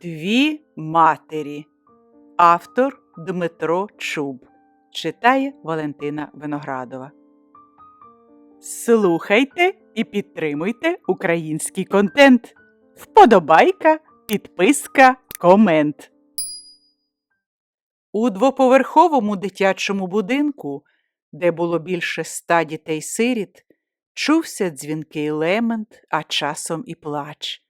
Дві матері. Автор Дмитро Чуб. Читає Валентина Виноградова. Слухайте і підтримуйте український контент. Вподобайка, підписка, комент. У двоповерховому дитячому будинку, де було більше ста дітей-сиріт, чувся дзвінкий лемент, а часом і плач.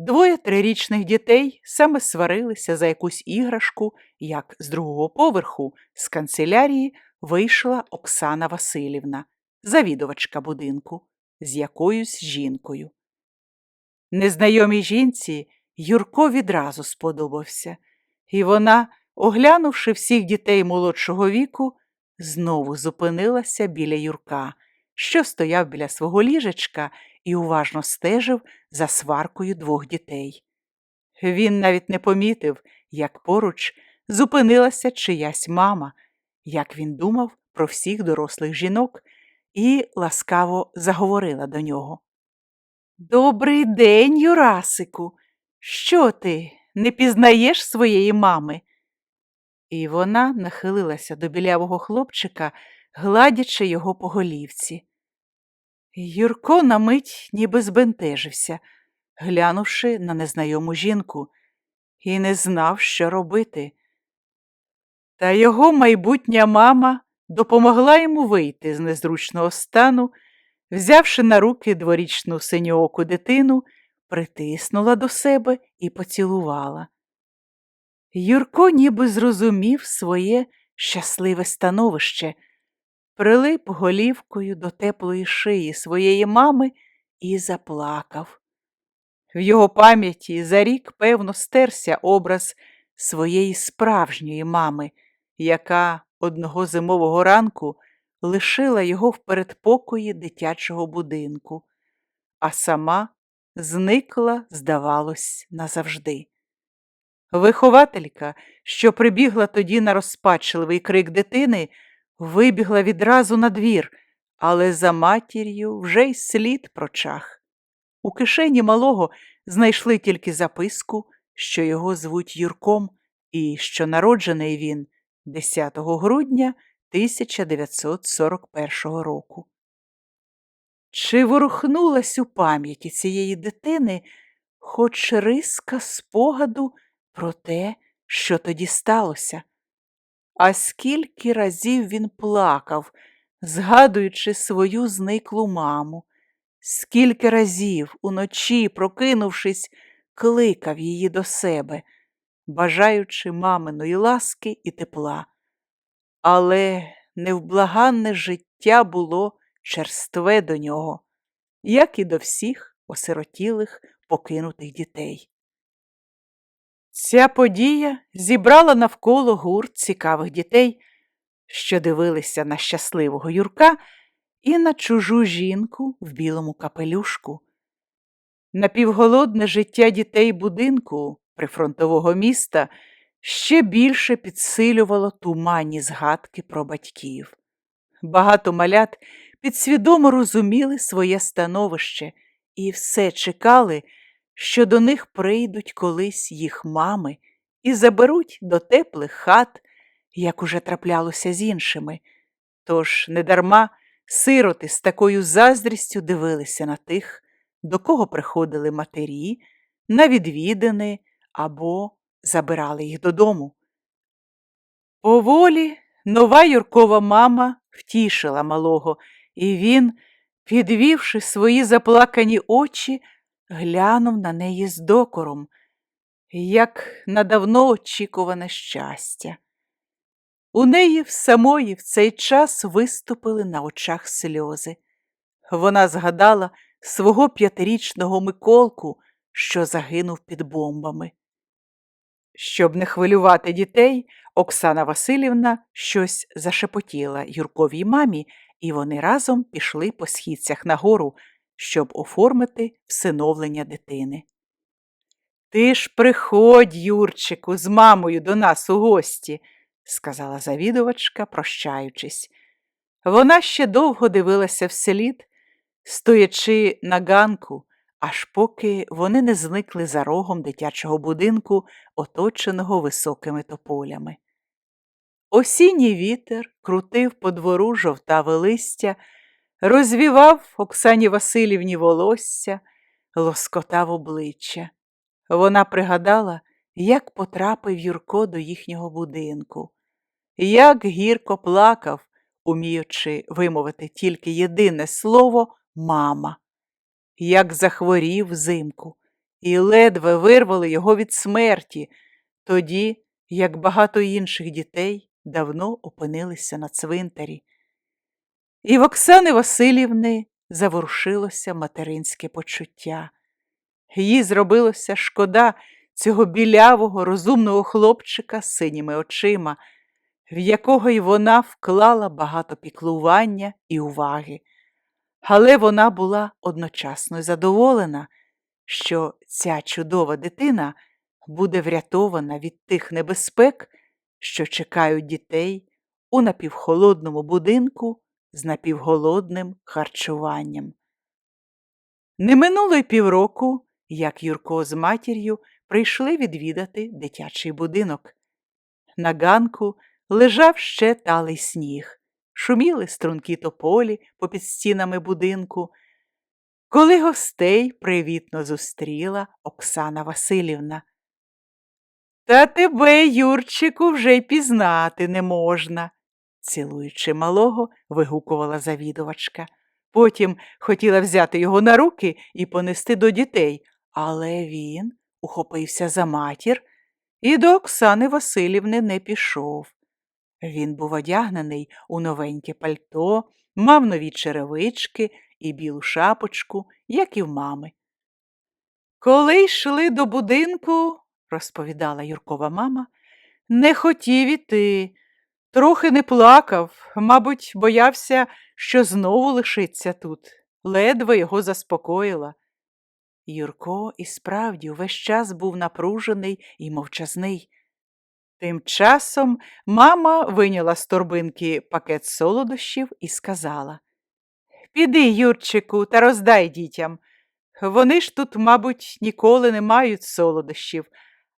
Двоє трирічних дітей саме сварилися за якусь іграшку, як з другого поверху з канцелярії вийшла Оксана Васильівна, завідувачка будинку, з якоюсь жінкою. Незнайомій жінці Юрко відразу сподобався, і вона, оглянувши всіх дітей молодшого віку, знову зупинилася біля Юрка, що стояв біля свого ліжечка і уважно стежив за сваркою двох дітей. Він навіть не помітив, як поруч зупинилася чиясь мама, як він думав про всіх дорослих жінок, і ласкаво заговорила до нього. Добрий день, Юрасику. Що ти, не пізнаєш своєї мами? І вона нахилилася до білявого хлопчика, гладячи його по голівці. Юрко на мить ніби збентежився, глянувши на незнайому жінку, і не знав, що робити. Та його майбутня мама допомогла йому вийти з незручного стану, взявши на руки дворічну синьооку дитину, притиснула до себе і поцілувала. Юрко ніби зрозумів своє щасливе становище прилип голівкою до теплої шиї своєї мами і заплакав. В його пам'яті за рік, певно, стерся образ своєї справжньої мами, яка одного зимового ранку лишила його в передпокої дитячого будинку, а сама зникла, здавалось, назавжди. Вихователька, що прибігла тоді на розпачливий крик дитини, вибігла відразу на двір, але за матір'ю вже й слід прочах. У кишені малого знайшли тільки записку, що його звуть Юрком, і що народжений він 10 грудня 1941 року. Чи ворухнулась у пам'яті цієї дитини хоч риска спогаду про те, що тоді сталося? А скільки разів він плакав, згадуючи свою зниклу маму, скільки разів уночі, прокинувшись, кликав її до себе, бажаючи маминої ласки і тепла. Але невблаганне життя було черстве до нього, як і до всіх осиротілих покинутих дітей. Ця подія зібрала навколо гурт цікавих дітей, що дивилися на щасливого Юрка і на чужу жінку в білому капелюшку. Напівголодне життя дітей будинку прифронтового міста ще більше підсилювало туманні згадки про батьків. Багато малят підсвідомо розуміли своє становище і все чекали, що до них прийдуть колись їх мами і заберуть до теплих хат, як уже траплялося з іншими. Тож недарма сироти з такою заздрістю дивилися на тих, до кого приходили матері, на відвідини або забирали їх додому. Поволі нова Юркова мама втішила малого, і він, підвівши свої заплакані очі, глянув на неї з докором, як на давно очікуване щастя. У неї в самої в цей час виступили на очах сльози. Вона згадала свого п'ятирічного Миколку, що загинув під бомбами. Щоб не хвилювати дітей, Оксана Васильівна щось зашепотіла Юрковій мамі, і вони разом пішли по східцях нагору, щоб оформити всиновлення дитини. Ти ж приходь, Юрчику, з мамою до нас у гості, сказала завідувачка, прощаючись. Вона ще довго дивилася вслід, стоячи на ганку, аж поки вони не зникли за рогом дитячого будинку, оточеного високими тополями. Осінній вітер крутив по двору жовтаве листя, розвівав Оксані Васильівні волосся, лоскотав обличчя. Вона пригадала, як потрапив Юрко до їхнього будинку, як гірко плакав, уміючи вимовити тільки єдине слово мама, як захворів взимку, і ледве вирвали його від смерті, тоді, як багато інших дітей давно опинилися на цвинтарі. І в Оксани Васильівни заворушилося материнське почуття. Їй зробилося шкода цього білявого, розумного хлопчика з синіми очима, в якого й вона вклала багато піклування і уваги. Але вона була одночасно задоволена, що ця чудова дитина буде врятована від тих небезпек, що чекають дітей у напівхолодному будинку з напівголодним харчуванням. Не минуло й півроку, як Юрко з матір'ю прийшли відвідати дитячий будинок. На ганку лежав ще талий сніг, шуміли струнки тополі попід стінами будинку, коли гостей привітно зустріла Оксана Васильівна. Та тебе, Юрчику, вже й пізнати не можна, цілуючи малого, вигукувала завідувачка. Потім хотіла взяти його на руки і понести до дітей, але він ухопився за матір і до Оксани Васильівни не пішов. Він був одягнений у новеньке пальто, мав нові черевички і білу шапочку, як і в мами. Коли йшли до будинку, розповідала Юркова мама, не хотів іти, трохи не плакав, мабуть, боявся, що знову лишиться тут, ледве його заспокоїла. Юрко і справді увесь час був напружений і мовчазний. Тим часом мама виняла з торбинки пакет солодощів і сказала Піди, Юрчику, та роздай дітям. Вони ж тут, мабуть, ніколи не мають солодощів,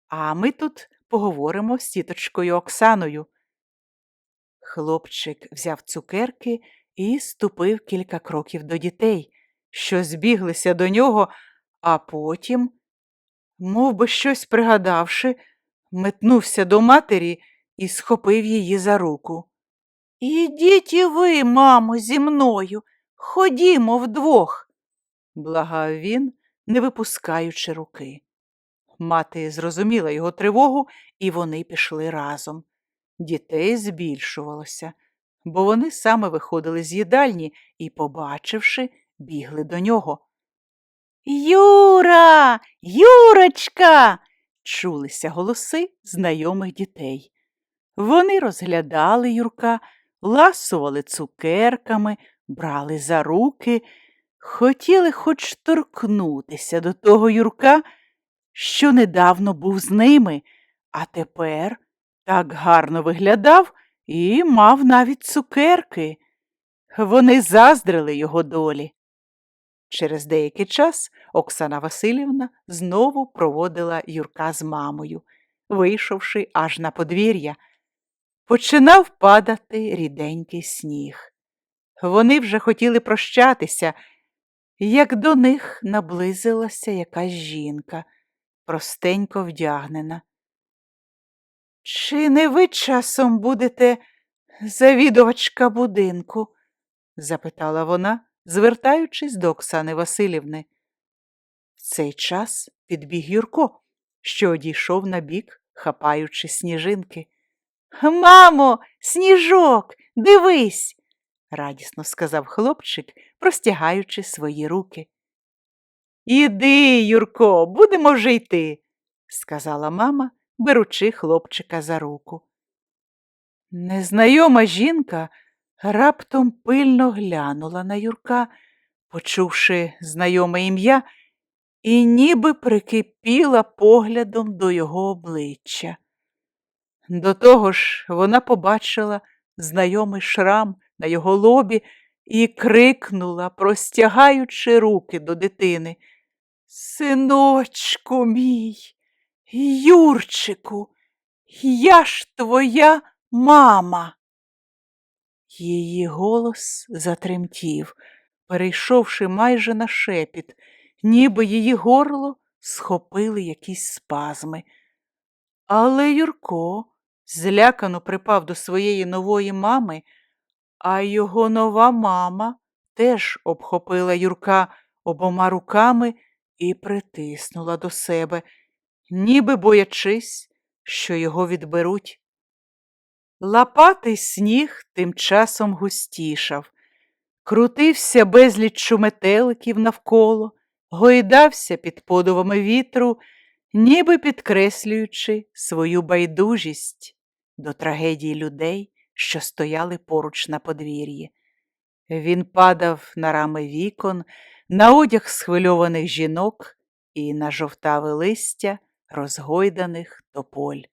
а ми тут поговоримо з тіточкою Оксаною. Хлопчик взяв цукерки і ступив кілька кроків до дітей, що збіглися до нього, а потім, мов би щось пригадавши, метнувся до матері і схопив її за руку. Ідіть і ви, мамо, зі мною, ходімо вдвох, благав він, не випускаючи руки. Мати зрозуміла його тривогу, і вони пішли разом. Дітей збільшувалося, бо вони саме виходили з їдальні і, побачивши, бігли до нього. Юра, Юрочка. чулися голоси знайомих дітей. Вони розглядали Юрка, ласували цукерками, брали за руки, хотіли хоч торкнутися до того Юрка, що недавно був з ними, а тепер так гарно виглядав і мав навіть цукерки. Вони заздрили його долі. Через деякий час Оксана Васильівна знову проводила Юрка з мамою, вийшовши аж на подвір'я. Починав падати ріденький сніг. Вони вже хотіли прощатися, як до них наблизилася якась жінка, простенько вдягнена. Чи не ви часом будете завідувачка будинку? запитала вона, звертаючись до Оксани Васильівни. В цей час підбіг Юрко, що одійшов на бік, хапаючи сніжинки. Мамо, сніжок, дивись, радісно сказав хлопчик, простягаючи свої руки. Іди, Юрко, будемо вже йти, сказала мама, беручи хлопчика за руку. Незнайома жінка раптом пильно глянула на Юрка, почувши знайоме ім'я, і ніби прикипіла поглядом до його обличчя. До того ж вона побачила знайомий шрам на його лобі і крикнула, простягаючи руки до дитини. Синочку мій, Юрчику, я ж твоя мама. Її голос затремтів, перейшовши майже на шепіт, ніби її горло схопили якісь спазми. Але Юрко злякано припав до своєї нової мами, а його нова мама теж обхопила Юрка обома руками і притиснула до себе, ніби боячись, що його відберуть. Лапатий сніг тим часом густішав, крутився безліччю метеликів навколо, гойдався під подувами вітру, ніби підкреслюючи свою байдужість до трагедії людей, що стояли поруч на подвір'ї. Він падав на рами вікон, на одяг схвильованих жінок і на жовтаве листя розгойданих тополь.